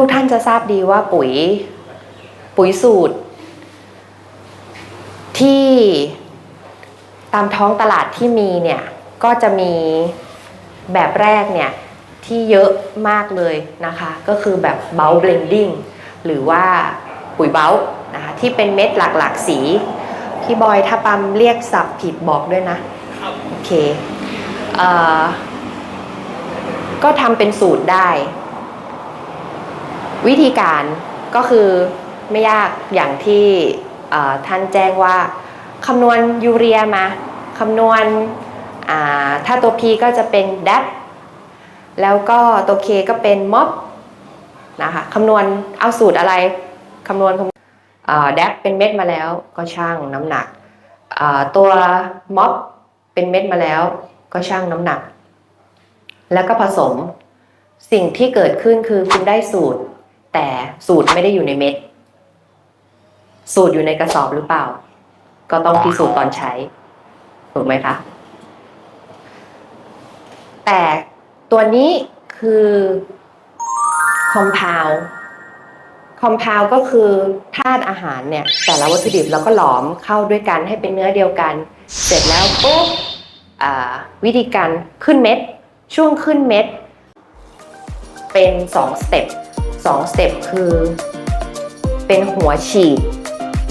ทุกท่านจะทราบดีว่าปุ๋ยปุ๋ยสูตร ที่ตามท้องตลาดที่มีเนี่ยก็จะมีแบบแรกเนี่ยที่เยอะมากเลยนะคะ ก็คือแบบเบล blending หรือว่าปุ๋ยเบลนะคะที่เป็นเม็ดหลากๆสีพี่บอยถ้าปั๊มเรียกสับผิดบอกด้วยนะโอเคเอ่อก็ทำเป็นสูตรได้ วิธีการก็คือไม่ยากอย่างที่ท่านแจ้งว่าคำนวณยูเรียมาคำนวณถ้าตัว P ก็จะเป็น DAP แล้วก็ตัว K ก็เป็น MOP นะคะคำนวณเอาสูตรอะไรคำนวณคำอ่า DAP เป็นเม็ดมาแล้วก็ช่างน้ำหนัก ตัว MOP เป็นเม็ดมาแล้วก็ช่างน้ำหนัก แล้วก็ผสม สิ่งที่เกิดขึ้นคือคุณได้สูตร แต่สูตรไม่ได้อยู่ในเม็ด สูตรอยู่ในกระสอบหรือเปล่า ก็ต้องพิสูจน์ตอนใช้ ถูกไหมคะ แต่ตัวนี้คือ compound compound ก็คือธาตุอาหารเนี่ย แต่ละวัตถุดิบเราก็หลอมเข้าด้วยกันให้เป็นเนื้อเดียวกัน เสร็จแล้วปุ๊บวิธีการขึ้นเม็ด ช่วงขึ้นเม็ด เป็น 2 สเต็ป 2สเต็ปคือ เป็นหัวฉีด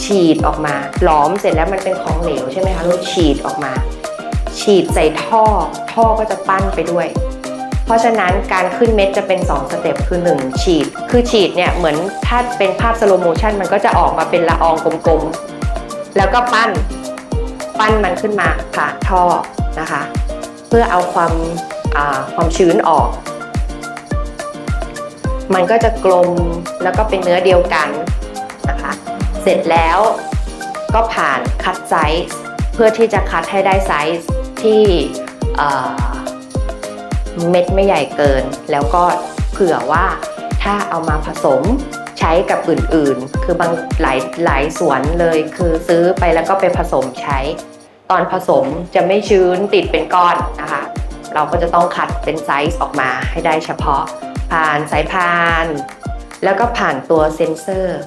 ฉีดออกมา หลอมเสร็จแล้วมันเป็นของเหลวใช่ไหมคะแล้วฉีดออกมา ฉีดใส่ท่อ ท่อก็จะปั้นไปด้วย เพราะฉะนั้นการขึ้นเม็ดจะเป็น 2 สเต็ปคือ 1 ฉีด คือฉีดเนี่ยเหมือนถ้าเป็นภาพสโลโมชันมันก็จะออกมาเป็นละอองกลมๆ แล้วก็ปั้น ปั้นมันขึ้นมาผ่านท่อนะคะ เพื่อเอาความความชื้นออก มันก็จะกลมแล้วก็เป็นเนื้อเดียวกันนะคะ เสร็จแล้วก็ผ่านคัดไซส์เพื่อที่จะคัดให้ได้ไซส์ที่เม็ดไม่ใหญ่เกิน แล้วก็เผื่อว่าถ้าเอามาผสมใช้กับอื่นๆ คือบางหลายหลายสวนเลยคือซื้อไปแล้วก็ไปผสมใช้ ตอนผสมจะไม่ชื้นติดเป็นก้อนนะคะ เราก็จะต้องคัดเป็นไซส์ออกมาให้ได้เฉพาะ ผ่านสายพาน แล้วก็ผ่านตัวเซ็นเซอร์